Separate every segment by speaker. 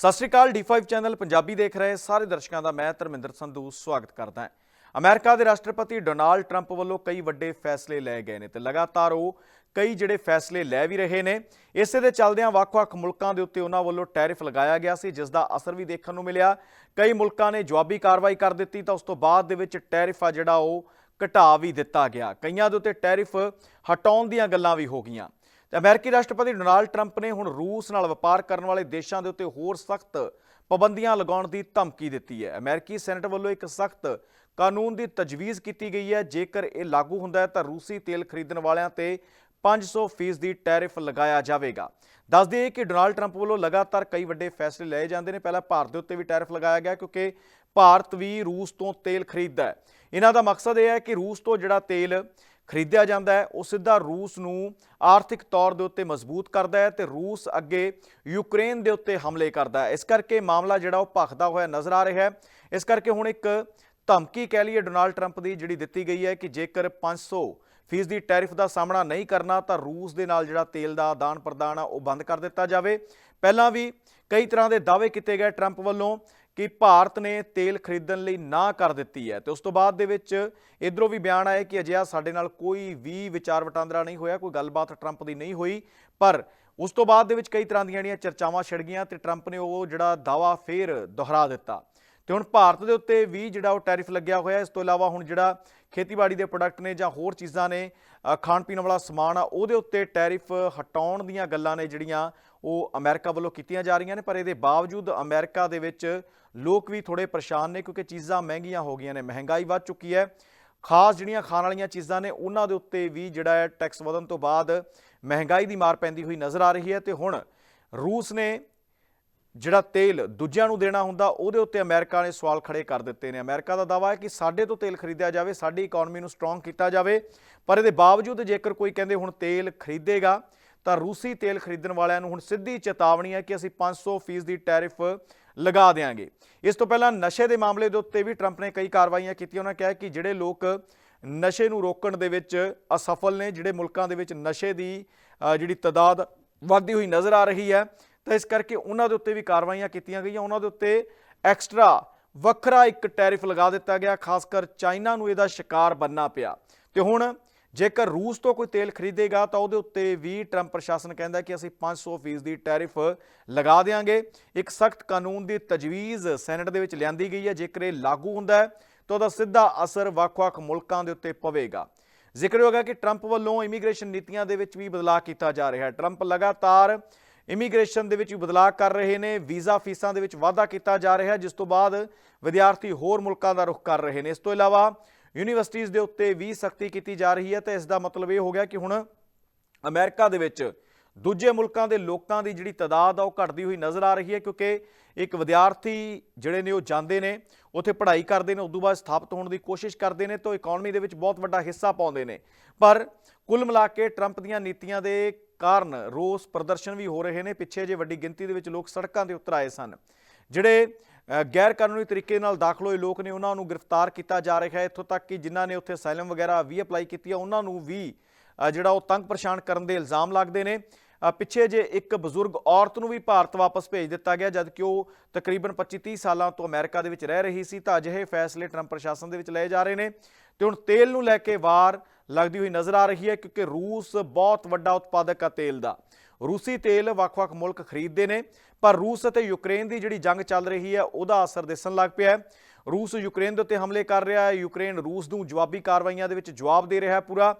Speaker 1: ਸਤਿ ਸ਼੍ਰੀ ਅਕਾਲ D5 channel Punjabi ਦੇਖ ਰਹੇ ਸਾਰੇ ਦਰਸ਼ਕਾਂ ਦਾ, ਮੈਂ ਧਰਮਿੰਦਰ ਸੰਧੂ, ਸਵਾਗਤ ਕਰਦਾ ਹਾਂ। ਅਮਰੀਕਾ ਦੇ ਰਾਸ਼ਟਰਪਤੀ ਡੋਨਾਲਡ ਟਰੰਪ ਵੱਲੋਂ ਕਈ ਵੱਡੇ ਫੈਸਲੇ ਲਏ ਗਏ ਨੇ ਤੇ ਲਗਾਤਾਰ ਉਹ ਕਈ ਜਿਹੜੇ ਫੈਸਲੇ ਲੈ ਵੀ ਰਹੇ ਨੇ। ਇਸੇ ਦੇ ਚੱਲਦਿਆਂ ਵੱਖ-ਵੱਖ ਮੁਲਕਾਂ ਦੇ ਉੱਤੇ ਉਹਨਾਂ ਵੱਲੋਂ ਟੈਰਿਫ ਲਗਾਇਆ ਗਿਆ ਸੀ, ਜਿਸ ਦਾ ਅਸਰ ਵੀ ਦੇਖਣ ਨੂੰ ਮਿਲਿਆ। ਕਈ ਮੁਲਕਾਂ ਨੇ ਜਵਾਬੀ ਕਾਰਵਾਈ ਕਰ ਦਿੱਤੀ ਤਾਂ ਉਸ ਤੋਂ ਬਾਅਦ ਦੇ ਵਿੱਚ ਟੈਰਿਫ ਆ ਜਿਹੜਾ ਉਹ ਘਟਾ ਵੀ ਦਿੱਤਾ ਗਿਆ। ਕਈਆਂ ਦੇ ਉੱਤੇ ਟੈਰਿਫ ਹਟਾਉਣ ਦੀਆਂ ਗੱਲਾਂ ਵੀ ਹੋ ਗਈਆਂ। ਤੇ ਅਮਰੀਕੀ ਰਾਸ਼ਟਰਪਤੀ ਡੋਨਾਲਡ ਟਰੰਪ ਨੇ ਹੁਣ ਰੂਸ ਨਾਲ ਵਪਾਰ ਕਰਨ ਵਾਲੇ ਦੇਸ਼ਾਂ ਦੇ ਉੱਤੇ ਹੋਰ ਸਖਤ ਪਾਬੰਦੀਆਂ ਲਗਾਉਣ ਦੀ ਧਮਕੀ ਦਿੱਤੀ ਹੈ। ਅਮਰੀਕੀ ਸੈਨੇਟ ਵੱਲੋਂ ਇੱਕ ਸਖਤ ਕਾਨੂੰਨ ਦੀ ਤਜਵੀਜ਼ ਕੀਤੀ ਗਈ ਹੈ। ਜੇਕਰ ਇਹ ਲਾਗੂ ਹੁੰਦਾ ਹੈ ਤਾਂ ਰੂਸੀ ਤੇਲ ਖਰੀਦਣ ਵਾਲਿਆਂ ਤੇ 500 ਫੀਸਦੀ ਟੈਰਿਫ ਲਗਾਇਆ ਜਾਵੇਗਾ। ਦੱਸ ਦਈਏ ਕਿ ਡੋਨਾਲਡ ਟਰੰਪ ਵੱਲੋਂ ਲਗਾਤਾਰ ਕਈ ਵੱਡੇ ਫੈਸਲੇ ਲਏ ਜਾਂਦੇ ਨੇ। ਪਹਿਲਾਂ ਭਾਰਤ ਦੇ ਉੱਤੇ ਵੀ ਟੈਰਿਫ ਲਗਾਇਆ ਗਿਆ ਕਿਉਂਕਿ ਭਾਰਤ ਵੀ ਰੂਸ ਤੋਂ ਤੇਲ ਖਰੀਦਦਾ ਹੈ। ਇਹਨਾਂ ਦਾ ਮਕਸਦ ਇਹ ਹੈ ਕਿ ਰੂਸ ਤੋਂ ਜਿਹੜਾ ਤੇਲ ਖਰੀਦਿਆ ਜਾਂਦਾ ਹੈ, ਉਹ ਸਿੱਧਾ ਰੂਸ ਨੂੰ ਆਰਥਿਕ ਤੌਰ ਦੇ ਉੱਤੇ ਮਜ਼ਬੂਤ ਕਰਦਾ ਹੈ ਤੇ ਰੂਸ ਅੱਗੇ ਯੂਕਰੇਨ ਦੇ ਉੱਤੇ ਹਮਲੇ ਕਰਦਾ ਹੈ। ਇਸ ਕਰਕੇ ਮਾਮਲਾ ਜਿਹੜਾ ਉਹ ਭਖਦਾ ਹੋਇਆ ਨਜ਼ਰ ਆ ਰਿਹਾ ਹੈ। ਇਸ ਕਰਕੇ ਹੁਣ ਇੱਕ ਧਮਕੀ ਕਹਿ ਲਈਏ ਡੋਨਾਲਡ ਟਰੰਪ ਦੀ ਜਿਹੜੀ ਦਿੱਤੀ ਗਈ ਹੈ ਕਿ ਜੇਕਰ 500 ਫੀਸਦੀ ਟੈਰਿਫ ਦਾ ਸਾਹਮਣਾ ਨਹੀਂ ਕਰਨਾ, ਤਾਂ ਰੂਸ ਦੇ ਨਾਲ ਜਿਹੜਾ ਤੇਲ ਦਾ ਆਦਾਨ ਪ੍ਰਦਾਨ ਆ, ਉਹ ਬੰਦ ਕਰ ਦਿੱਤਾ ਜਾਵੇ। ਪਹਿਲਾਂ ਵੀ ਕਈ ਤਰ੍ਹਾਂ ਦੇ ਦਾਅਵੇ ਕੀਤੇ ਗਏ ਟਰੰਪ ਵੱਲੋਂ। ਕਿ ਭਾਰਤ ਨੇ ਤੇਲ ਖਰੀਦਣ ਲਈ ਨਾ ਕਰ ਦਿੱਤੀ ਹੈ। ਤੇ ਉਸ ਤੋਂ ਬਾਅਦ ਦੇ ਵਿੱਚ ਇਧਰੋਂ ਵੀ ਬਿਆਨ ਆਇਆ ਕਿ ਅਜਿਹਾ ਸਾਡੇ ਨਾਲ ਕੋਈ ਵੀ ਵਿਚਾਰ ਵਟਾਂਦਰਾ ਨਹੀਂ ਹੋਇਆ, ਕੋਈ ਗੱਲਬਾਤ ਟਰੰਪ ਦੀ ਨਹੀਂ ਹੋਈ। ਪਰ ਉਸ ਤੋਂ ਬਾਅਦ ਦੇ ਵਿੱਚ ਕਈ ਤਰ੍ਹਾਂ ਦੀਆਂ ਜਿਹੜੀਆਂ ਚਰਚਾਵਾਂ ਛਿੜ ਗਈਆਂ ਤੇ ਟਰੰਪ ਨੇ ਉਹ ਜਿਹੜਾ ਦਾਵਾ ਫੇਰ ਦੁਹਰਾ ਦਿੱਤਾ। ਤੇ ਹੁਣ ਭਾਰਤ ਦੇ ਉੱਤੇ ਵੀ ਜਿਹੜਾ ਉਹ ਟੈਰਿਫ ਲੱਗਿਆ ਹੋਇਆ ਇਸ ਤੋਂ ਇਲਾਵਾ ਹੁਣ ਜਿਹੜਾ ਖੇਤੀਬਾੜੀ ਦੇ ਪ੍ਰੋਡਕਟ ਨੇ ਜਾਂ ਹੋਰ ਚੀਜ਼ਾਂ ਨੇ ਖਾਣ ਪੀਣ ਵਾਲਾ ਸਮਾਨ ਆ, ਉਹਦੇ ਉੱਤੇ ਟੈਰਿਫ ਹਟਾਉਣ ਦੀਆਂ ਗੱਲਾਂ ਨੇ ਜਿਹੜੀਆਂ ਉਹ ਅਮਰੀਕਾ ਵੱਲੋਂ ਕੀਤੀਆਂ ਜਾ ਰਹੀਆਂ ਨੇ। ਪਰ ਇਹਦੇ ਬਾਵਜੂਦ ਅਮਰੀਕਾ ਦੇ ਵਿੱਚ ਲੋਕ ਵੀ ਥੋੜੇ ਪਰੇਸ਼ਾਨ ਨੇ ਕਿਉਂਕਿ ਚੀਜ਼ਾਂ ਮਹਿੰਗੀਆਂ ਹੋ ਗਈਆਂ ਨੇ, ਮਹਿੰਗਾਈ ਵੱਧ ਚੁੱਕੀ ਹੈ। ਖਾਸ ਜਿਹੜੀਆਂ ਖਾਣ ਵਾਲੀਆਂ ਚੀਜ਼ਾਂ ਨੇ, ਉਹਨਾਂ ਦੇ ਉੱਤੇ ਵੀ ਜਿਹੜਾ ਹੈ ਟੈਕਸ ਵਧਣ ਤੋਂ ਬਾਅਦ ਮਹਿੰਗਾਈ ਦੀ ਮਾਰ ਪੈਂਦੀ ਹੋਈ ਨਜ਼ਰ ਆ ਰਹੀ ਹੈ। ਤੇ ਹੁਣ ਰੂਸ ਨੇ ਜਿਹੜਾ ਤੇਲ ਦੂਜਿਆਂ ਨੂੰ ਦੇਣਾ ਹੁੰਦਾ, ਉਹਦੇ ਉੱਤੇ ਅਮਰੀਕਾ ਨੇ ਸਵਾਲ ਖੜੇ ਕਰ ਦਿੱਤੇ ਨੇ। ਅਮਰੀਕਾ ਦਾ ਦਾਵਾ ਹੈ ਕਿ ਸਾਡੇ ਤੋਂ ਤੇਲ ਖਰੀਦਿਆ ਜਾਵੇ, ਸਾਡੀ ਇਕਨੋਮੀ ਨੂੰ ਸਟਰੋਂਗ ਕੀਤਾ ਜਾਵੇ। ਪਰ ਇਹਦੇ ਬਾਵਜੂਦ ਜੇਕਰ ਕੋਈ ਕਹਿੰਦੇ ਹੁਣ ਤੇਲ ਖਰੀਦੇਗਾ, ਤਾਂ ਰੂਸੀ ਤੇਲ ਖਰੀਦਣ ਵਾਲਿਆਂ ਨੂੰ ਹੁਣ ਸਿੱਧੀ ਚੇਤਾਵਨੀ ਹੈ ਕਿ ਅਸੀਂ 500 ਫੀਸ ਦੀ ਟੈਰਿਫ ਲਗਾ ਦੇਾਂਗੇ ਇਸ ਤੋਂ ਪਹਿਲਾਂ ਨਸ਼ੇ ਦੇ ਮਾਮਲੇ ਦੇ ਉੱਤੇ ਵੀ ਟਰੰਪ ਨੇ ਕਈ ਕਾਰਵਾਈਆਂ ਕੀਤੀਆਂ। ਉਹਨਾਂ ਕਿਹਾ ਕਿ ਜਿਹੜੇ ਲੋਕ ਨਸ਼ੇ ਨੂੰ ਰੋਕਣ ਦੇ ਵਿੱਚ ਅਸਫਲ ਨੇ, ਜਿਹੜੇ ਮੁਲਕਾਂ ਦੇ ਵਿੱਚ ਨਸ਼ੇ ਦੀ ਜਿਹੜੀ ਤਦਾਦ ਵੱਧਦੀ ਹੋਈ ਨਜ਼ਰ ਆ ਰਹੀ ਹੈ ਤਾਂ ਇਸ ਕਰਕੇ ਉਹਨਾਂ ਦੇ ਉੱਤੇ ਵੀ ਕਾਰਵਾਈਆਂ ਕੀਤੀਆਂ ਗਈਆਂ। ਉਹਨਾਂ ਦੇ ਉੱਤੇ ਐਕਸਟਰਾ ਵੱਖਰਾ ਇੱਕ ਟੈਰਿਫ ਲਗਾ ਦਿੱਤਾ ਗਿਆ ਖਾਸ ਕਰ ਚਾਈਨਾ ਨੂੰ ਇਹਦਾ ਸ਼ਿਕਾਰ ਬੰਨਣਾ ਪਿਆ। ਤੇ ਹੁਣ ਜੇਕਰ ਰੂਸ ਤੋਂ ਕੋਈ ਤੇਲ ਖਰੀਦੇਗਾ ਤਾਂ ਉਹਦੇ ਉੱਤੇ ਵੀ ਟਰੰਪ ਪ੍ਰਸ਼ਾਸਨ ਕਹਿੰਦਾ ਕਿ ਅਸੀਂ 500 ਫੀਸ ਦੀ ਟੈਰਿਫ ਲਗਾ ਦੇਵਾਂਗੇ ਇੱਕ ਸਖਤ ਕਾਨੂੰਨ ਦੀ ਤਜਵੀਜ਼ ਸੈਨੇਟ ਦੇ ਵਿੱਚ ਲਿਆਂਦੀ ਗਈ ਹੈ। ਜੇਕਰ ਇਹ ਲਾਗੂ ਹੁੰਦਾ ਹੈ ਤਾਂ ਉਹਦਾ ਸਿੱਧਾ ਅਸਰ ਵੱਖ-ਵੱਖ ਮੁਲਕਾਂ ਦੇ ਉੱਤੇ ਪਵੇਗਾ। ਜ਼ਿਕਰਯੋਗ ਹੈ ਕਿ ਟਰੰਪ ਵੱਲੋਂ ਇਮੀਗ੍ਰੇਸ਼ਨ ਨੀਤੀਆਂ ਦੇ ਵਿੱਚ ਵੀ ਬਦਲਾਅ ਕੀਤਾ ਜਾ ਰਿਹਾ ਹੈ। ਟਰੰਪ ਲਗਾਤਾਰ ਇਮੀਗ੍ਰੇਸ਼ਨ ਦੇ ਵਿੱਚ ਵੀ ਬਦਲਾਅ ਕਰ ਰਹੇ ਨੇ, ਵੀਜ਼ਾ ਫੀਸਾਂ ਦੇ ਵਿੱਚ ਵਾਧਾ ਕੀਤਾ ਜਾ ਰਿਹਾ ਜਿਸ ਤੋਂ ਬਾਅਦ ਵਿਦਿਆਰਥੀ ਹੋਰ ਮੁਲਕਾਂ ਦਾ ਰੁਖ ਕਰ ਰਹੇ ਨੇ। ਇਸ ਤੋਂ ਇਲਾਵਾ ਯੂਨੀਵਰਸਿਟੀਆਂ ਦੇ ਉੱਤੇ ਵੀ ਸਖਤੀ ਕੀਤੀ ਜਾ ਰਹੀ ਹੈ ਤੇ ਇਸ ਦਾ ਮਤਲਬ ਇਹ ਹੋ ਗਿਆ ਕਿ ਹੁਣ ਅਮਰੀਕਾ ਦੇ ਵਿੱਚ ਦੂਜੇ ਮੁਲਕਾਂ ਦੇ ਲੋਕਾਂ ਦੀ ਜਿਹੜੀ ਤਾਦਾਦ ਆ ਉਹ ਘਟਦੀ ਹੋਈ ਨਜ਼ਰ ਆ ਰਹੀ ਹੈ, ਕਿਉਂਕਿ ਇੱਕ ਵਿਦਿਆਰਥੀ ਜਿਹੜੇ ਨੇ ਉਹ ਜਾਂਦੇ ਨੇ, ਉੱਥੇ ਪੜ੍ਹਾਈ ਕਰਦੇ ਨੇ, ਉਦੋਂ ਬਾਅਦ ਸਥਾਪਿਤ ਹੋਣ ਦੀ ਕੋਸ਼ਿਸ਼ ਕਰਦੇ ਨੇ, ਤਾਂ ਇਕਨੋਮੀ ਦੇ ਵਿੱਚ ਬਹੁਤ ਵੱਡਾ ਹਿੱਸਾ ਪਾਉਂਦੇ ਨੇ। ਪਰ ਕੁੱਲ ਮਿਲਾ ਕੇ ਟਰੰਪ ਦੀਆਂ ਨੀਤੀਆਂ ਦੇ ਕਾਰਨ ਰੋਸ ਪ੍ਰਦਰਸ਼ਨ ਵੀ ਹੋ ਰਹੇ ਨੇ। ਪਿੱਛੇ ਜੇ ਵੱਡੀ ਗਿਣਤੀ ਦੇ ਵਿੱਚ ਲੋਕ ਸੜਕਾਂ ਦੇ ਉੱਤਰ ਆਏ ਸਨ। ਜਿਹੜੇ ਗੈਰ ਕਾਨੂੰਨੀ ਤਰੀਕੇ ਨਾਲ ਦਾਖਲ ਹੋਏ ਲੋਕ ਨੇ, ਉਹਨਾਂ ਨੂੰ ਗ੍ਰਿਫਤਾਰ ਕੀਤਾ ਜਾ ਰਿਹਾ ਹੈ। ਇੱਥੋਂ ਤੱਕ ਕਿ ਜਿਨ੍ਹਾਂ ਨੇ ਉੱਥੇ ਅਸਾਈਲਮ ਵਗੈਰਾ ਵੀ ਅਪਲਾਈ ਕੀਤੀ ਹੈ ਉਹਨਾਂ ਨੂੰ ਵੀ ਜਿਹੜਾ ਉਹ ਤੰਗ ਪਰੇਸ਼ਾਨ ਕਰਨ ਦੇ ਇਲਜ਼ਾਮ ਲੱਗਦੇ ਨੇ। ਪਿੱਛੇ ਜੇ ਇੱਕ ਬਜ਼ੁਰਗ ਔਰਤ ਨੂੰ ਵੀ ਭਾਰਤ ਵਾਪਸ ਭੇਜ ਦਿੱਤਾ ਗਿਆ ਜਦਕਿ ਉਹ ਤਕਰੀਬਨ 25-30 ਸਾਲਾਂ ਤੋਂ ਅਮਰੀਕਾ ਦੇ ਵਿੱਚ ਰਹਿ ਰਹੀ ਸੀ, ਤਾਂ ਅਜਿਹੇ ਫੈਸਲੇ ਟਰੰਪ ਪ੍ਰਸ਼ਾਸਨ ਦੇ ਵਿੱਚ ਲਏ ਜਾ ਰਹੇ ਨੇ। ਤੇ ਹੁਣ ਤੇਲ ਨੂੰ ਲੈ ਕੇ ਵਾਰ ਲੱਗਦੀ ਹੋਈ ਨਜ਼ਰ ਆ ਰਹੀ ਹੈ ਕਿਉਂਕਿ ਰੂਸ ਬਹੁਤ ਵੱਡਾ ਉਤਪਾਦਕ ਹੈ ਤੇਲ ਦਾ। ਰੂਸੀ ਤੇਲ ਵੱਖ-ਵੱਖ ਮੁਲਕ ਖਰੀਦਦੇ ਨੇ, ਪਰ ਰੂਸ ਅਤੇ ਯੂਕਰੇਨ ਦੀ ਜਿਹੜੀ ਜੰਗ ਚੱਲ ਰਹੀ ਹੈ, ਉਹਦਾ ਅਸਰ ਦਿਸਣ ਲੱਗ ਪਿਆ ਹੈ। ਰੂਸ ਯੂਕਰੇਨ ਦੇ ਉੱਤੇ ਹਮਲੇ ਕਰ ਰਿਹਾ ਹੈ, ਯੂਕਰੇਨ ਰੂਸ ਨੂੰ ਜਵਾਬੀ ਕਾਰਵਾਈਆਂ ਦੇ ਵਿੱਚ ਜਵਾਬ ਦੇ ਰਿਹਾ ਹੈ ਪੂਰਾ।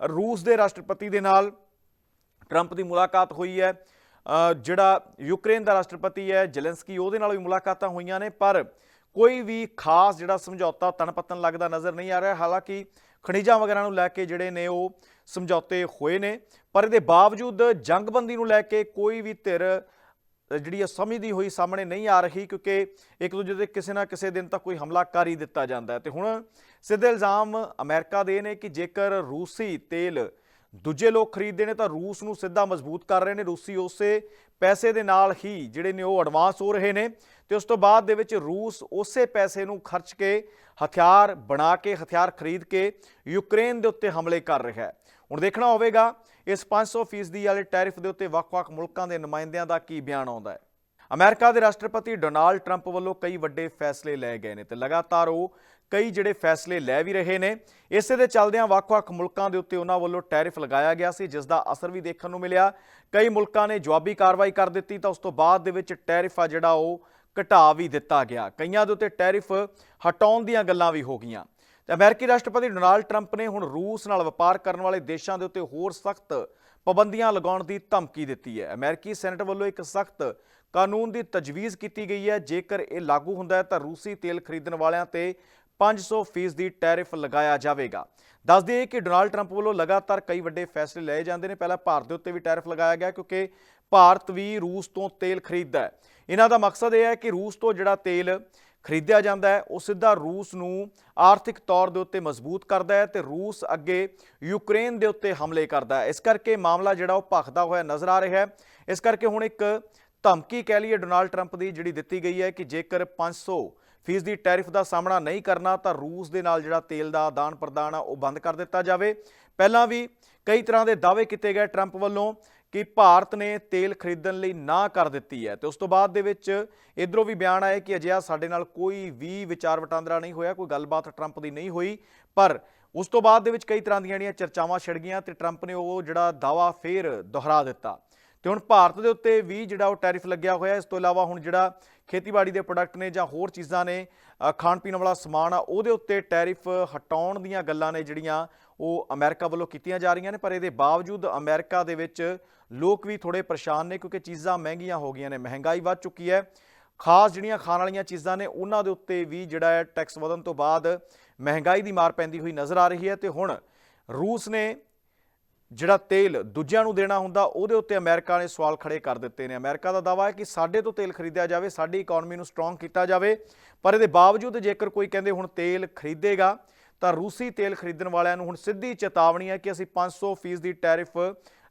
Speaker 1: ਰੂਸ ਦੇ ਰਾਸ਼ਟਰਪਤੀ ਦੇ ਨਾਲ ਟਰੰਪ ਦੀ ਮੁਲਾਕਾਤ ਹੋਈ ਹੈ। ਜਿਹੜਾ ਯੂਕਰੇਨ ਦਾ ਰਾਸ਼ਟਰਪਤੀ ਹੈ, ਜ਼ੈਲੈਂਸਕੀ, ਉਹਦੇ ਨਾਲ ਵੀ ਮੁਲਾਕਾਤਾਂ ਹੋਈਆਂ ਨੇ, ਪਰ ਕੋਈ ਵੀ ਖਾਸ ਜਿਹੜਾ ਸਮਝੌਤਾ ਤਣਪਤਨ ਲੱਗਦਾ ਨਜ਼ਰ ਨਹੀਂ ਆ ਰਿਹਾ। ਹਾਲਾਂਕਿ ਖਣਿਜਾਂ ਵਗੈਰਾ ਨੂੰ ਲੈ ਕੇ ਜਿਹੜੇ ਨੇ ਉਹ ਸਮਝੌਤੇ ਹੋਏ ਨੇ। ਪਰ ਇਹਦੇ ਬਾਵਜੂਦ ਜੰਗਬੰਦੀ ਨੂੰ ਲੈ ਕੇ ਕੋਈ ਵੀ ਧਿਰ ਜਿਹੜੀ ਆ ਸਮਝਦੀ ਹੋਈ ਸਾਹਮਣੇ ਨਹੀਂ ਆ ਰਹੀ ਕਿਉਂਕਿ ਇੱਕ ਦੂਜੇ ਤੇ ਕਿਸੇ ਨਾ ਕਿਸੇ ਦਿਨ ਤਾਂ ਕੋਈ ਹਮਲਾ ਕਰ ਹੀ ਦਿੱਤਾ ਜਾਂਦਾ ਹੈ। ਤੇ ਹੁਣ ਸਿੱਧੇ ਇਲਜ਼ਾਮ ਅਮਰੀਕਾ ਦੇ ਨੇ ਕਿ ਜੇਕਰ ਰੂਸੀ ਤੇਲ ਦੂਜੇ ਲੋਕ ਖਰੀਦਦੇ ਨੇ ਤਾਂ ਰੂਸ ਨੂੰ ਸਿੱਧਾ ਮਜ਼ਬੂਤ ਕਰ ਰਹੇ ਨੇ, ਰੂਸੀ ਉਸੇ ਪੈਸੇ ਦੇ ਨਾਲ ਹੀ ਜਿਹੜੇ ਨੇ ਉਹ ਐਡਵਾਂਸ ਹੋ ਰਹੇ ਨੇ ਤੇ ਉਸ ਤੋਂ ਬਾਅਦ ਦੇ ਵਿੱਚ ਰੂਸ ਉਸੇ ਪੈਸੇ ਨੂੰ ਖਰਚ ਕੇ, ਹਥਿਆਰ ਬਣਾ ਕੇ, ਹਥਿਆਰ ਖਰੀਦ ਕੇ ਯੂਕਰੇਨ ਦੇ ਉੱਤੇ ਹਮਲੇ ਕਰ ਰਿਹਾ ਹੈ। ਹੁਣ ਦੇਖਣਾ ਹੋਵੇਗਾ, ਇਸ 500 ਫੀਸਦੀ ਵਾਲੇ ਟੈਰਿਫ ਦੇ ਉੱਤੇ ਵੱਖ-ਵੱਖ ਮੁਲਕਾਂ ਦੇ ਨੁਮਾਇੰਦਿਆਂ ਦਾ ਕੀ ਬਿਆਨ ਆਉਂਦਾ ਹੈ। ਅਮਰੀਕਾ ਦੇ ਰਾਸ਼ਟਰਪਤੀ ਡੋਨਾਲਡ ਟਰੰਪ ਵੱਲੋਂ ਕਈ ਵੱਡੇ ਫੈਸਲੇ ਲਏ ਗਏ ਨੇ ਤੇ ਲਗਾਤਾਰ ਉਹ ਕਈ ਜਿਹੜੇ ਫੈਸਲੇ ਲੈ ਵੀ ਰਹੇ ਨੇ। ਇਸੇ ਦੇ ਚੱਲਦਿਆਂ ਵੱਖ-ਵੱਖ ਮੁਲਕਾਂ ਦੇ ਉੱਤੇ ਉਹਨਾਂ ਵੱਲੋਂ ਟੈਰਿਫ ਲਗਾਇਆ ਗਿਆ ਸੀ, ਜਿਸ ਦਾ ਅਸਰ ਵੀ ਦੇਖਣ ਨੂੰ ਮਿਲਿਆ। ਕਈ ਮੁਲਕਾਂ ਨੇ ਜਵਾਬੀ ਕਾਰਵਾਈ ਕਰ ਦਿੱਤੀ, ਤਾਂ ਉਸ ਤੋਂ ਬਾਅਦ ਦੇ ਵਿੱਚ ਟੈਰਿਫ ਆ ਜਿਹੜਾ ਉਹ ਘਟਾ ਵੀ ਦਿੱਤਾ ਗਿਆ। ਕਈਆਂ ਦੇ ਉੱਤੇ ਟੈਰਿਫ ਹਟਾਉਣ ਦੀਆਂ ਗੱਲਾਂ ਵੀ ਹੋ ਗਈਆਂ। ਤੇ ਅਮਰੀਕੀ ਰਾਸ਼ਟਰਪਤੀ ਡੋਨਾਲਡ ਟਰੰਪ ਨੇ ਹੁਣ ਰੂਸ ਨਾਲ ਵਪਾਰ ਕਰਨ ਵਾਲੇ ਦੇਸ਼ਾਂ ਦੇ ਉੱਤੇ ਹੋਰ ਸਖਤ ਪਾਬੰਦੀਆਂ ਲਗਾਉਣ ਦੀ ਧਮਕੀ ਦਿੱਤੀ ਹੈ। ਅਮਰੀਕੀ ਸੈਨੇਟ ਵੱਲੋਂ ਇੱਕ ਸਖਤ ਕਾਨੂੰਨ ਦੀ ਤਜਵੀਜ਼ ਕੀਤੀ ਗਈ ਹੈ। ਜੇਕਰ ਇਹ ਲਾਗੂ ਹੁੰਦਾ ਹੈ, ਤਾਂ ਰੂਸੀ ਤੇਲ ਖਰੀਦਣ ਵਾਲਿਆਂ ਤੇ 500 ਫੀਸਦੀ ਟੈਰਿਫ ਲਗਾਇਆ ਜਾਵੇਗਾ। ਦੱਸ ਦਈਏ ਕਿ ਡੋਨਾਲਡ ਟਰੰਪ ਵੱਲੋਂ ਲਗਾਤਾਰ ਕਈ ਵੱਡੇ ਫੈਸਲੇ ਲਏ ਜਾਂਦੇ ਨੇ। ਪਹਿਲਾਂ ਭਾਰਤ ਦੇ ਉੱਤੇ ਵੀ ਟੈਰਿਫ ਲਗਾਇਆ ਗਿਆ ਕਿਉਂਕਿ ਭਾਰਤ ਵੀ ਰੂਸ ਤੋਂ ਤੇਲ ਖਰੀਦਦਾ ਹੈ। ਇਹਨਾਂ ਦਾ ਮਕਸਦ ਇਹ ਹੈ ਕਿ ਰੂਸ ਤੋਂ ਜਿਹੜਾ ਤੇਲ ਖਰੀਦਿਆ ਜਾਂਦਾ ਹੈ, ਉਹ ਸਿੱਧਾ ਰੂਸ ਨੂੰ ਆਰਥਿਕ ਤੌਰ ਦੇ ਉੱਤੇ ਮਜ਼ਬੂਤ ਕਰਦਾ ਹੈ ਤੇ ਰੂਸ ਅੱਗੇ ਯੂਕਰੇਨ ਦੇ ਉੱਤੇ ਹਮਲੇ ਕਰਦਾ ਹੈ। ਇਸ ਕਰਕੇ ਮਾਮਲਾ ਜਿਹੜਾ ਉਹ ਭਖਦਾ ਹੋਇਆ ਨਜ਼ਰ ਆ ਰਿਹਾ ਹੈ। ਇਸ ਕਰਕੇ ਹੁਣ ਇੱਕ ਧਮਕੀ ਕਹਿ ਲਈਏ ਡੋਨਾਲਡ ਟਰੰਪ ਦੀ ਜਿਹੜੀ ਦਿੱਤੀ ਗਈ ਹੈ ਕਿ ਜੇਕਰ 500 ਫੀਸਦੀ ਟੈਰਿਫ ਦਾ ਸਾਹਮਣਾ ਨਹੀਂ ਕਰਨਾ ਤਾਂ ਰੂਸ ਦੇ ਨਾਲ ਜਿਹੜਾ ਤੇਲ ਦਾ ਆਦਾਨ ਪ੍ਰਦਾਨ ਆ, ਉਹ ਬੰਦ ਕਰ ਦਿੱਤਾ ਜਾਵੇ। ਪਹਿਲਾਂ ਵੀ ਕਈ ਤਰ੍ਹਾਂ ਦੇ ਦਾਅਵੇ ਕੀਤੇ ਗਏ ਟਰੰਪ ਵੱਲੋਂ ਕਿ ਭਾਰਤ ਨੇ ਤੇਲ ਖਰੀਦਣ ਲਈ ਨਾ ਕਰ ਦਿੱਤੀ ਹੈ। ਤੇ ਉਸ ਤੋਂ ਬਾਅਦ ਦੇ ਵਿੱਚ ਇਧਰੋਂ ਵੀ ਬਿਆਨ ਆਇਆ ਕਿ ਅਜਿਹਾ ਸਾਡੇ ਨਾਲ ਕੋਈ ਵੀ ਵਿਚਾਰ ਵਟਾਂਦਰਾ ਨਹੀਂ ਹੋਇਆ, ਕੋਈ ਗੱਲਬਾਤ ਟਰੰਪ ਦੀ ਨਹੀਂ ਹੋਈ। ਪਰ ਉਸ ਤੋਂ ਬਾਅਦ ਦੇ ਵਿੱਚ ਕਈ ਤਰ੍ਹਾਂ ਦੀਆਂ ਜਿਹੜੀਆਂ ਚਰਚਾਵਾਂ ਛਿੜ ਗਈਆਂ ਤੇ ਟਰੰਪ ਨੇ ਉਹ ਜਿਹੜਾ ਦਾਵਾ ਫੇਰ ਦੁਹਰਾ ਦਿੱਤਾ। ਤੇ ਹੁਣ ਭਾਰਤ ਦੇ ਉੱਤੇ ਵੀ ਜਿਹੜਾ ਉਹ ਟੈਰਿਫ ਲੱਗਿਆ ਹੋਇਆ, ਇਸ ਤੋਂ ਇਲਾਵਾ ਹੁਣ ਜਿਹੜਾ ਖੇਤੀਬਾੜੀ ਦੇ ਪ੍ਰੋਡਕਟ ਨੇ ਜਾਂ ਹੋਰ ਚੀਜ਼ਾਂ ਨੇ ਖਾਣ ਪੀਣ ਵਾਲਾ ਸਮਾਨ ਆ, ਉਹਦੇ ਉੱਤੇ ਟੈਰਿਫ ਹਟਾਉਣ ਦੀਆਂ ਗੱਲਾਂ ਨੇ ਜਿਹੜੀਆਂ ਉਹ ਅਮਰੀਕਾ ਵੱਲੋਂ ਕੀਤੀਆਂ ਜਾ ਰਹੀਆਂ ਨੇ, ਪਰ ਇਹਦੇ ਬਾਵਜੂਦ ਅਮਰੀਕਾ ਦੇ ਵਿੱਚ ਲੋਕ ਵੀ ਥੋੜੇ ਪਰੇਸ਼ਾਨ ਨੇ ਕਿਉਂਕਿ ਚੀਜ਼ਾਂ ਮਹਿੰਗੀਆਂ ਹੋ ਗਈਆਂ ਨੇ, ਮਹਿੰਗਾਈ ਵੱਧ ਚੁੱਕੀ ਹੈ। ਖਾਸ ਜਿਹੜੀਆਂ ਖਾਣ ਵਾਲੀਆਂ ਚੀਜ਼ਾਂ ਨੇ, ਉਹਨਾਂ ਦੇ ਉੱਤੇ ਵੀ ਜਿਹੜਾ ਹੈ ਟੈਕਸ ਵਧਣ ਤੋਂ ਬਾਅਦ ਮਹਿੰਗਾਈ ਦੀ ਮਾਰ ਪੈਂਦੀ ਹੋਈ ਨਜ਼ਰ ਆ ਰਹੀ ਹੈ ਤੇ ਹੁਣ ਰੂਸ ਨੇ ਜਿਹੜਾ ਤੇਲ ਦੂਜਿਆਂ ਨੂੰ ਦੇਣਾ ਹੁੰਦਾ, ਉਹਦੇ ਉੱਤੇ ਅਮਰੀਕਾ ਨੇ ਸਵਾਲ ਖੜੇ ਕਰ ਦਿੱਤੇ ਨੇ। ਅਮਰੀਕਾ ਦਾ ਦਾਵਾ ਹੈ ਕਿ ਸਾਡੇ ਤੋਂ ਤੇਲ ਖਰੀਦਿਆ ਜਾਵੇ, ਸਾਡੀ ਇਕਨੋਮੀ ਨੂੰ ਸਟਰੋਂਗ ਕੀਤਾ ਜਾਵੇ। ਪਰ ਇਹਦੇ ਬਾਵਜੂਦ ਜੇਕਰ ਕੋਈ ਕਹਿੰਦੇ ਹੁਣ ਤੇਲ ਖਰੀਦੇਗਾ, ਤਾਂ ਰੂਸੀ ਤੇਲ ਖਰੀਦਣ ਵਾਲਿਆਂ ਨੂੰ ਹੁਣ ਸਿੱਧੀ ਚੇਤਾਵਨੀ ਹੈ ਕਿ ਅਸੀਂ 500 ਫੀਸ ਦੀ ਟੈਰਿਫ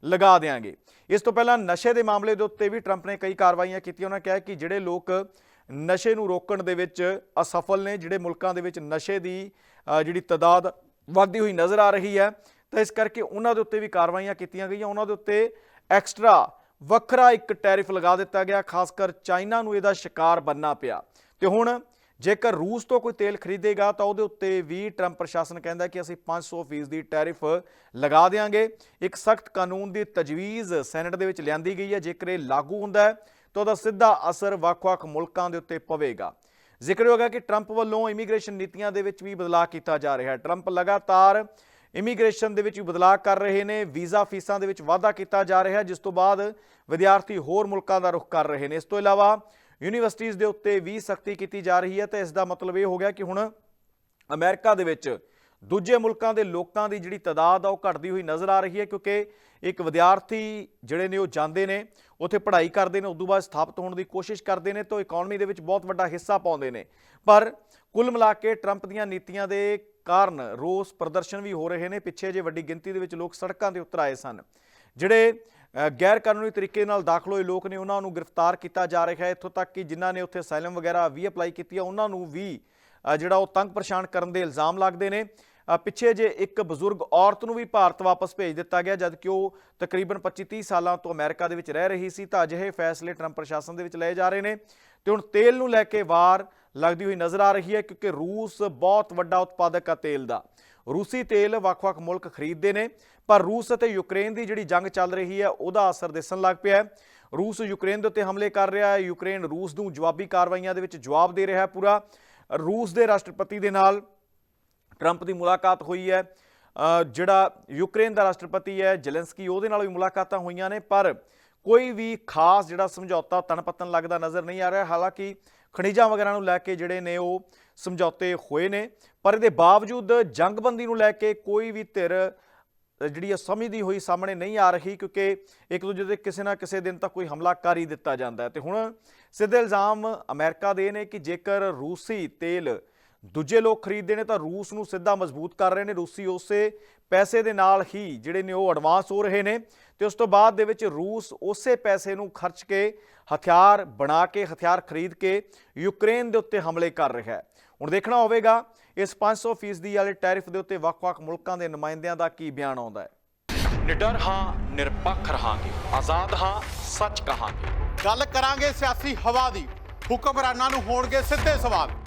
Speaker 1: ਲਗਾ ਦੇਾਂਗੇ ਇਸ ਤੋਂ ਪਹਿਲਾਂ ਨਸ਼ੇ ਦੇ ਮਾਮਲੇ ਦੇ ਉੱਤੇ ਵੀ ਟਰੰਪ ਨੇ ਕਈ ਕਾਰਵਾਈਆਂ ਕੀਤੀਆਂ। ਉਹਨਾਂ ਕਿਹਾ ਕਿ ਜਿਹੜੇ ਲੋਕ ਨਸ਼ੇ ਨੂੰ ਰੋਕਣ ਦੇ ਵਿੱਚ ਅਸਫਲ ਨੇ, ਜਿਹੜੇ ਮੁਲਕਾਂ ਦੇ ਵਿੱਚ ਨਸ਼ੇ ਦੀ ਜਿਹੜੀ ਤਦਾਦ ਵੱਧਦੀ ਹੋਈ ਨਜ਼ਰ ਆ ਰਹੀ ਹੈ ਤਾਂ ਇਸ ਕਰਕੇ ਉਹਨਾਂ ਦੇ ਉੱਤੇ ਵੀ ਕਾਰਵਾਈਆਂ ਕੀਤੀਆਂ ਗਈਆਂ। ਉਹਨਾਂ ਦੇ ਉੱਤੇ ਐਕਸਟਰਾ ਵੱਖਰਾ ਇੱਕ ਟੈਰਿਫ ਲਗਾ ਦਿੱਤਾ ਗਿਆ ਖਾਸ ਕਰ ਚਾਈਨਾ ਨੂੰ ਇਹਦਾ ਸ਼ਿਕਾਰ ਬੰਨਣਾ ਪਿਆ। ਤੇ ਹੁਣ ਜੇਕਰ ਰੂਸ ਤੋਂ ਕੋਈ ਤੇਲ ਖਰੀਦੇਗਾ ਤਾਂ ਉਹਦੇ ਉੱਤੇ ਵੀ ਟਰੰਪ ਪ੍ਰਸ਼ਾਸਨ ਕਹਿੰਦਾ ਕਿ ਅਸੀਂ 500 ਫੀਸ ਦੀ ਟੈਰਿਫ ਲਗਾ ਦੇਵਾਂਗੇ ਇੱਕ ਸਖਤ ਕਾਨੂੰਨ ਦੀ ਤਜਵੀਜ਼ ਸੈਨੇਟ ਦੇ ਵਿੱਚ ਲਿਆਂਦੀ ਗਈ ਹੈ। ਜੇਕਰ ਇਹ ਲਾਗੂ ਹੁੰਦਾ ਹੈ ਤਾਂ ਉਹਦਾ ਸਿੱਧਾ ਅਸਰ ਵੱਖ-ਵੱਖ ਮੁਲਕਾਂ ਦੇ ਉੱਤੇ ਪਵੇਗਾ। ਜ਼ਿਕਰਯੋਗ ਹੈ ਕਿ ਟਰੰਪ ਵੱਲੋਂ ਇਮੀਗ੍ਰੇਸ਼ਨ ਨੀਤੀਆਂ ਦੇ ਵਿੱਚ ਵੀ ਬਦਲਾਅ ਕੀਤਾ ਜਾ ਰਿਹਾ ਹੈ। ਟਰੰਪ ਲਗਾਤਾਰ ਇਮੀਗ੍ਰੇਸ਼ਨ ਦੇ ਵਿੱਚ ਵੀ ਬਦਲਾਅ ਕਰ ਰਹੇ ਨੇ, ਵੀਜ਼ਾ ਫੀਸਾਂ ਦੇ ਵਿੱਚ ਵਾਧਾ ਕੀਤਾ ਜਾ ਰਿਹਾ, ਜਿਸ ਤੋਂ ਬਾਅਦ ਵਿਦਿਆਰਥੀ ਹੋਰ ਮੁਲਕਾਂ ਦਾ ਰੁਖ ਕਰ ਰਹੇ ਨੇ। ਇਸ ਤੋਂ ਇਲਾਵਾ ਯੂਨੀਵਰਸਿਟੀਆਂ ਦੇ ਉੱਤੇ ਵੀ ਸਖਤੀ ਕੀਤੀ ਜਾ ਰਹੀ ਹੈ ਤੇ ਇਸ ਦਾ ਮਤਲਬ ਇਹ ਹੋ ਗਿਆ ਕਿ ਹੁਣ ਅਮਰੀਕਾ ਦੇ ਵਿੱਚ ਦੂਜੇ ਮੁਲਕਾਂ ਦੇ ਲੋਕਾਂ ਦੀ ਜਿਹੜੀ ਤਾਦਾਦ ਆ ਉਹ ਘਟਦੀ ਹੋਈ ਨਜ਼ਰ ਆ ਰਹੀ ਹੈ, ਕਿਉਂਕਿ ਇੱਕ ਵਿਦਿਆਰਥੀ ਜਿਹੜੇ ਨੇ ਉਹ ਜਾਂਦੇ ਨੇ ਉੱਥੇ ਪੜ੍ਹਾਈ ਕਰਦੇ ਨੇ, ਉਦੋਂ ਬਾਅਦ ਸਥਾਪਿਤ ਹੋਣ ਦੀ ਕੋਸ਼ਿਸ਼ ਕਰਦੇ ਨੇ ਤਾਂ ਇਕਨੋਮੀ ਦੇ ਵਿੱਚ ਬਹੁਤ ਵੱਡਾ ਹਿੱਸਾ ਪਾਉਂਦੇ ਨੇ। ਪਰ ਕੁੱਲ ਮਿਲਾ ਕੇ ਟਰੰਪ ਦੀਆਂ ਨੀਤੀਆਂ ਦੇ ਕਾਰਨ ਰੋਸ ਪ੍ਰਦਰਸ਼ਨ ਵੀ ਹੋ ਰਹੇ ਨੇ। ਪਿੱਛੇ ਜੇ ਵੱਡੀ ਗਿਣਤੀ ਦੇ ਵਿੱਚ ਲੋਕ ਸੜਕਾਂ ਤੇ ਉਤਰ ਆਏ ਸਨ। ਜਿਹੜੇ ਗੈਰ ਕਾਨੂੰਨੀ ਤਰੀਕੇ ਨਾਲ ਦਾਖਲ ਹੋਏ ਲੋਕ ਨੇ, ਉਹਨਾਂ ਨੂੰ ਗ੍ਰਿਫਤਾਰ ਕੀਤਾ ਜਾ ਰਿਹਾ ਹੈ। ਇੱਥੋਂ ਤੱਕ ਕਿ ਜਿਨ੍ਹਾਂ ਨੇ ਉੱਥੇ ਅਸਾਈਲਮ ਵਗੈਰਾ ਵੀ ਅਪਲਾਈ ਕੀਤੀ ਹੈ ਉਹਨਾਂ ਨੂੰ ਵੀ ਜਿਹੜਾ ਉਹ ਤੰਗ ਪਰੇਸ਼ਾਨ ਕਰਨ ਦੇ ਇਲਜ਼ਾਮ ਲੱਗਦੇ ਨੇ। ਪਿੱਛੇ ਜੇ ਇੱਕ ਬਜ਼ੁਰਗ ਔਰਤ ਨੂੰ ਵੀ ਭਾਰਤ ਵਾਪਸ ਭੇਜ ਦਿੱਤਾ ਗਿਆ, ਜਦਕਿ ਉਹ ਤਕਰੀਬਨ 25-30 ਸਾਲਾਂ ਤੋਂ ਅਮਰੀਕਾ ਦੇ ਵਿੱਚ ਰਹਿ ਰਹੀ ਸੀ, ਤਾਂ ਅਜਿਹੇ ਫੈਸਲੇ ਟਰੰਪ ਪ੍ਰਸ਼ਾਸਨ ਦੇ ਵਿੱਚ ਲਏ ਜਾ ਰਹੇ ਨੇ। ਤੇ ਹੁਣ ਤੇਲ ਨੂੰ ਲੈ ਕੇ ਵਾਰ ਲੱਗਦੀ ਹੋਈ ਨਜ਼ਰ ਆ ਰਹੀ ਹੈ, ਕਿਉਂਕਿ ਰੂਸ ਬਹੁਤ ਵੱਡਾ ਉਤਪਾਦਕ ਹੈ ਤੇਲ ਦਾ। ਰੂਸੀ ਤੇਲ ਵੱਖ-ਵੱਖ ਮੁਲਕ ਖਰੀਦਦੇ ਨੇ, ਪਰ ਰੂਸ ਅਤੇ ਯੂਕਰੇਨ ਦੀ ਜਿਹੜੀ ਜੰਗ ਚੱਲ ਰਹੀ ਹੈ, ਉਹਦਾ ਅਸਰ ਦਿਸਣ ਲੱਗ ਪਿਆ ਹੈ। ਰੂਸ ਯੂਕਰੇਨ ਦੇ ਉੱਤੇ ਹਮਲੇ ਕਰ ਰਿਹਾ ਹੈ, ਯੂਕਰੇਨ ਰੂਸ ਨੂੰ ਜਵਾਬੀ ਕਾਰਵਾਈਆਂ ਦੇ ਵਿੱਚ ਜਵਾਬ ਦੇ ਰਿਹਾ ਹੈ ਪੂਰਾ। ਰੂਸ ਦੇ ਰਾਸ਼ਟਰਪਤੀ ਦੇ ਨਾਲ ਟਰੰਪ ਦੀ ਮੁਲਾਕਾਤ ਹੋਈ ਹੈ। ਜਿਹੜਾ ਯੂਕਰੇਨ ਦਾ ਰਾਸ਼ਟਰਪਤੀ ਹੈ, ਜ਼ੈਲੈਂਸਕੀ, ਉਹਦੇ ਨਾਲ ਵੀ ਮੁਲਾਕਾਤਾਂ ਹੋਈਆਂ ਨੇ, ਪਰ ਕੋਈ ਵੀ ਖਾਸ ਜਿਹੜਾ ਸਮਝੌਤਾ ਤਣਪਤਨ ਲੱਗਦਾ ਨਜ਼ਰ ਨਹੀਂ ਆ ਰਿਹਾ। ਹਾਲਾਂਕਿ ਖਣਿਜਾਂ ਵਗੈਰਾ ਨੂੰ ਲੈ ਕੇ ਜਿਹੜੇ ਨੇ ਉਹ ਸਮਝੌਤੇ ਹੋਏ ਨੇ, ਪਰ ਇਹਦੇ ਬਾਵਜੂਦ ਜੰਗਬੰਦੀ ਨੂੰ ਲੈ ਕੇ ਕੋਈ ਵੀ ਧਿਰ ਜਿਹੜੀ ਹੈ ਸਮਝਦੀ ਹੋਈ ਸਾਹਮਣੇ ਨਹੀਂ ਆ ਰਹੀ, ਕਿਉਂਕਿ ਇੱਕ ਦੂਜੇ 'ਤੇ ਕਿਸੇ ਨਾ ਕਿਸੇ ਦਿਨ ਤਾਂ ਕੋਈ ਹਮਲਾ ਕਰ ਹੀ ਦਿੱਤਾ ਜਾਂਦਾ ਹੈ। ਤੇ ਹੁਣ ਸਿੱਧੇ ਇਲਜ਼ਾਮ ਅਮਰੀਕਾ ਦੇ ਨੇ ਕਿ ਜੇਕਰ ਰੂਸੀ ਤੇਲ ਦੂਜੇ ਲੋਕ ਖਰੀਦਦੇ ਨੇ ਤਾਂ ਰੂਸ ਨੂੰ ਸਿੱਧਾ ਮਜ਼ਬੂਤ ਕਰ ਰਹੇ ਨੇ ਰੂਸੀ ਉਸੇ ਪੈਸੇ ਦੇ ਨਾਲ ਹੀ ਜਿਹੜੇ ਨੇ ਉਹ ਐਡਵਾਂਸ ਹੋ ਰਹੇ ਨੇ ਤੇ ਉਸ ਤੋਂ ਬਾਅਦ ਦੇ ਵਿੱਚ ਰੂਸ ਉਸੇ ਪੈਸੇ ਨੂੰ ਖਰਚ ਕੇ ਹਥਿਆਰ ਬਣਾ ਕੇ ਹਥਿਆਰ ਖਰੀਦ ਕੇ ਯੂਕਰੇਨ ਦੇ ਉੱਤੇ ਹਮਲੇ ਕਰ ਰਿਹਾ ਹੈ। ਹੁਣ ਦੇਖਣਾ ਹੋਵੇਗਾ ਇਸ 500 ਫੀਸਦੀ ਵਾਲੇ ਟੈਰਿਫ ਦੇ ਉੱਤੇ ਵੱਖ-ਵੱਖ ਮੁਲਕਾਂ ਦੇ ਨੁਮਾਇੰਦਿਆਂ ਦਾ ਕੀ ਬਿਆਨ ਆਉਂਦਾ ਹੈ।
Speaker 2: ਨਿਡਰ ਹਾਂ ਨਿਰਪੱਖ ਰਹਾਂਗੇ ਆਜ਼ਾਦ ਹਾਂ ਸੱਚ ਕਹਾਂਗੇ। ਗੱਲ ਕਰਾਂਗੇ ਸਿਆਸੀ ਹਵਾ ਦੀ ਹੁਕਮਰਾਨਾਂ ਨੂੰ ਹੋਣਗੇ ਸਿੱਧੇ ਸਵਾਲ।